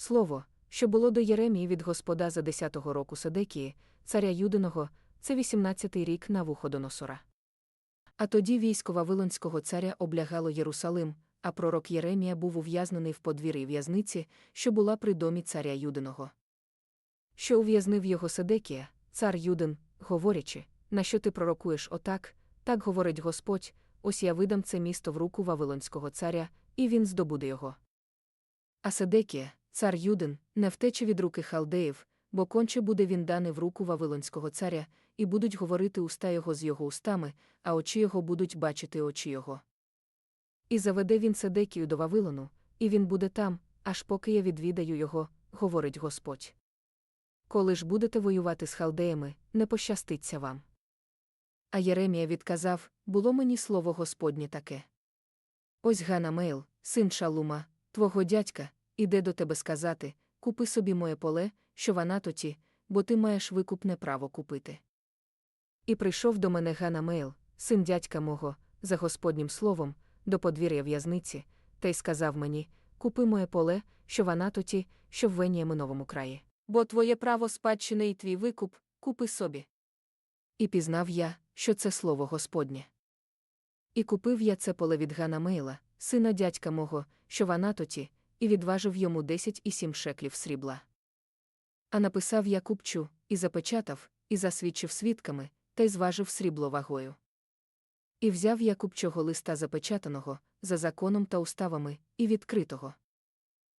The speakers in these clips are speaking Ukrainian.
Слово, що було до Єремії від Господа за 10-го року Седекії, царя Юдиного, це 18-й рік на Вуходоносора. А тоді військо Вавилонського царя облягало Єрусалим, а пророк Єремія був ув'язнений в подвір'ї в'язниці, що була при домі царя Юдиного. Що ув'язнив його Седекія, цар Юдин, говорячи, на що ти пророкуєш отак, так говорить Господь, ось я видам це місто в руку Вавилонського царя, і він здобуде його. А Седекія, цар Юдин, не втече від руки халдеїв, бо конче буде він даний в руку Вавилонського царя, і будуть говорити уста його з його устами, а очі його будуть бачити очі його. І заведе він Седекію до Вавилону, і він буде там, аж поки я відвідаю його, говорить Господь. Коли ж будете воювати з халдеями, не пощаститься вам. А Єремія відказав було мені слово Господнє таке. Ось Ганамейл, син Шалума, твого дядька, іде до тебе сказати купи собі моє поле, що в Анатоті, бо ти маєш викупне право купити. І прийшов до мене Ганамейл, син дядька мого, за Господнім словом, до подвір'я в'язниці, та й сказав мені Купи моє поле, що в Анатоті, що в Веніяминовому краї. Бо твоє право спадщини і твій викуп, купи собі. І пізнав я, що це слово Господнє. І купив я це поле від Ганамейла, сина дядька мого, що в Анатоті, і відважив йому десять і сім шеклів срібла. А написав я купчу, і запечатав, і засвідчив свідками, та й зважив срібло вагою. І взяв я купчого листа запечатаного, за законом та уставами, і відкритого.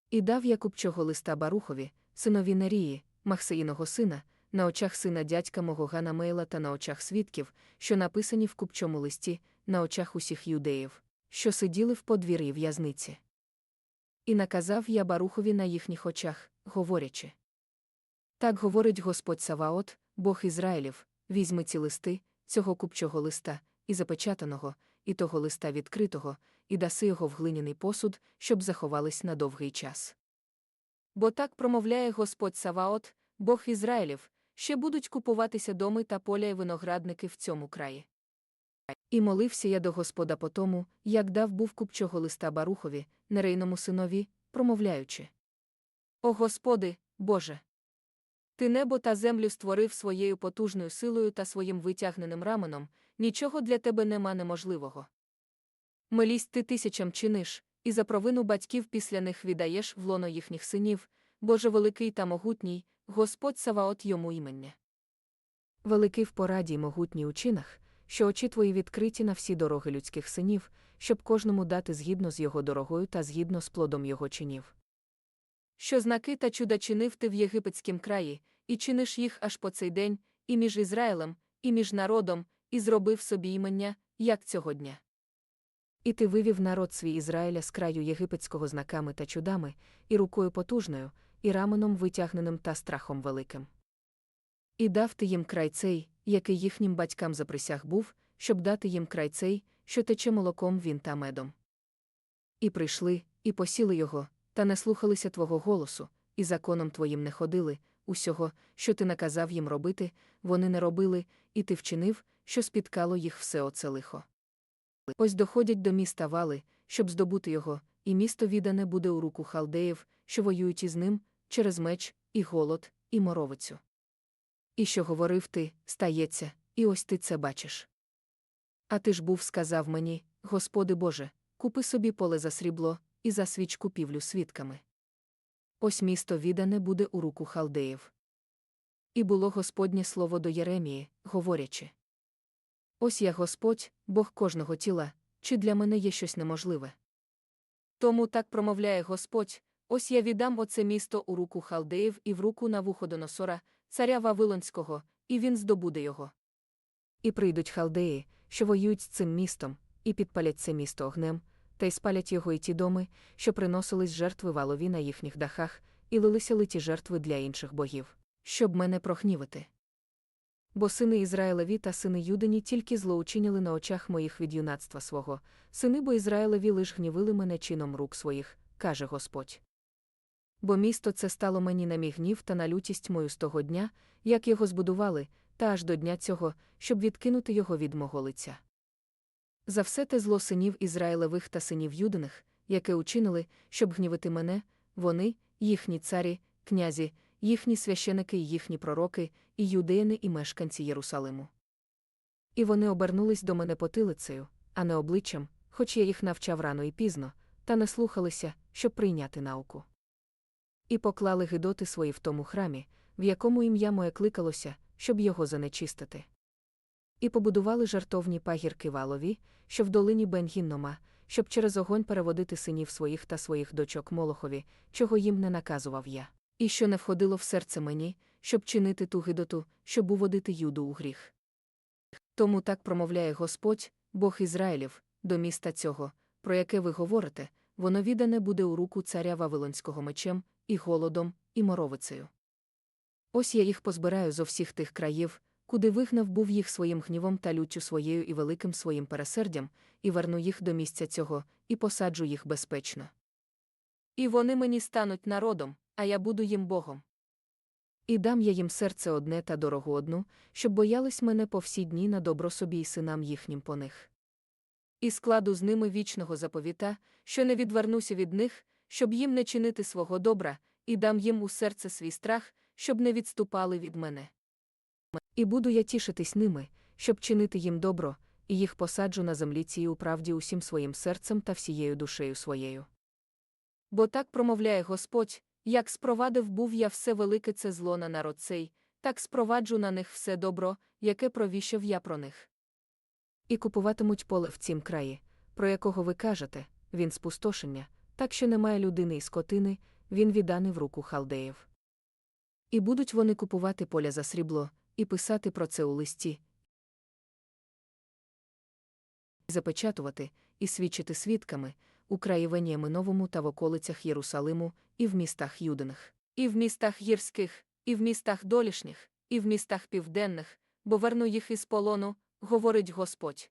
І дав я купчого листа Барухові, синові Нерії, Махсеїного сина, на очах сина дядька мого Ганамейла та на очах свідків, що написані в купчому листі, на очах усіх юдеїв, що сиділи в подвір'ї в'язниці. І наказав я Барухові на їхніх очах, говорячи. Так говорить Господь Саваот, Бог Ізраїлів, візьми ці листи, цього купчого листа, і запечатаного, і того листа відкритого, і даси його в глиняний посуд, щоб заховались на довгий час. Бо так промовляє Господь Саваот, Бог Ізраїлів, ще будуть купуватися доми та поля й виноградники в цьому краї. І молився я до Господа по тому, як дав був купчого листа Барухові, нерейному синові, промовляючи. О Господи, Боже! Ти небо та землю створив своєю потужною силою та своїм витягненим раменом, нічого для тебе нема неможливого. Милість ти тисячам чиниш, і за провину батьків після них віддаєш в лоно їхніх синів, Боже великий та могутній, Господь Саваот йому імення. Великий в пораді й могутній учинах, що очі твої відкриті на всі дороги людських синів, щоб кожному дати згідно з його дорогою та згідно з плодом його чинів. Що знаки та чуда чинив ти в єгипетськім краї, і чиниш їх аж по цей день, і між Ізраїлем, і між народом, і зробив собі імення, як цього дня. І ти вивів народ свій Ізраїля з краю єгипетського знаками та чудами, і рукою потужною, і раменом витягненим та страхом великим. І дав ти їм край цей, який їхнім батькам заприсяг був, щоб дати їм край цей, що тече молоком він та медом. І прийшли, і посіли його, та не слухалися твого голосу, і законом твоїм не ходили, усього, що ти наказав їм робити, вони не робили, і ти вчинив, що спіткало їх все оце лихо. Ось доходять до міста вали, щоб здобути його, і місто віддане буде у руку халдеїв, що воюють із ним, через меч, і голод, і моровицю. І що говорив ти, стається, і ось ти це бачиш. А ти ж був сказав мені, Господи Боже, купи собі поле за срібло, і за свічку півлю свідками. Ось місто віддане буде у руку халдеїв. І було Господнє слово до Єремії, говорячи. Ось я Господь, Бог кожного тіла, чи для мене є щось неможливе. Тому так промовляє Господь: ось я віддам оце місто у руку халдеїв і в руку Навуходоносора, царя Вавилонського, і він здобуде його. І прийдуть халдеї, що воюють з цим містом, і підпалять це місто огнем, та й спалять його і ті доми, що приносились жертви валові на їхніх дахах, і лилися литі жертви для інших богів, щоб мене прохнівити. Бо сини Ізраїлеві та сини Юдині тільки злоучиняли на очах моїх від юнацтва свого, сини бо Ізраїлеві лиш гнівили мене чином рук своїх, каже Господь. Бо місто це стало мені на мій гнів та на лютість мою з того дня, як його збудували, та аж до дня цього, щоб відкинути його від мого лиця. За все те зло синів Ізраїлевих та синів Юдиних, яке учинили, щоб гнівити мене, вони, їхні царі, князі, їхні священики і їхні пророки, і юдеїни і мешканці Єрусалиму. І вони обернулись до мене потилицею, а не обличчям, хоч я їх навчав рано і пізно, та не слухалися, щоб прийняти науку. І поклали гидоти свої в тому храмі, в якому ім'я моє кликалося, щоб його занечистити. І побудували жартовні пагірки валові, що в долині Бенгіннома, щоб через огонь переводити синів своїх та своїх дочок Молохові, чого їм не наказував я, і що не входило в серце мені, щоб чинити ту гидоту, щоб уводити юду у гріх. Тому так промовляє Господь, Бог Ізраїлів, до міста цього, про яке ви говорите, воно віддане буде у руку царя Вавилонського мечем, і голодом, і моровицею. Ось я їх позбираю зо всіх тих країв, куди вигнав був їх своїм гнівом та люттю своєю і великим своїм пересердям, і верну їх до місця цього, і посаджу їх безпечно. І вони мені стануть народом, а я буду їм Богом. І дам я їм серце одне та дорогу одну, щоб боялись мене по всі дні на добро собі й синам їхнім по них. І складу з ними вічного заповіта, що не відвернуся від них, щоб їм не чинити свого добра, і дам їм у серце свій страх, щоб не відступали від мене. І буду я тішитись ними, щоб чинити їм добро, і їх посаджу на землі цій у правді усім своїм серцем та всією душею своєю. Бо так промовляє Господь, як спровадив був я все велике це зло на народ цей, так спроваджу на них все добро, яке провіщав я про них. І купуватимуть поле в цім краї, про якого ви кажете, він спустошення, так що немає людини і скотини, він відданий в руку халдеїв. І будуть вони купувати поля за срібло, і писати про це у листі, запечатувати, і свідчити свідками у краї Веніями Новому та в околицях Єрусалиму, і в містах Юдиних, і в містах гірських, і в містах долішніх, і в містах південних, бо верну їх із полону, говорить Господь.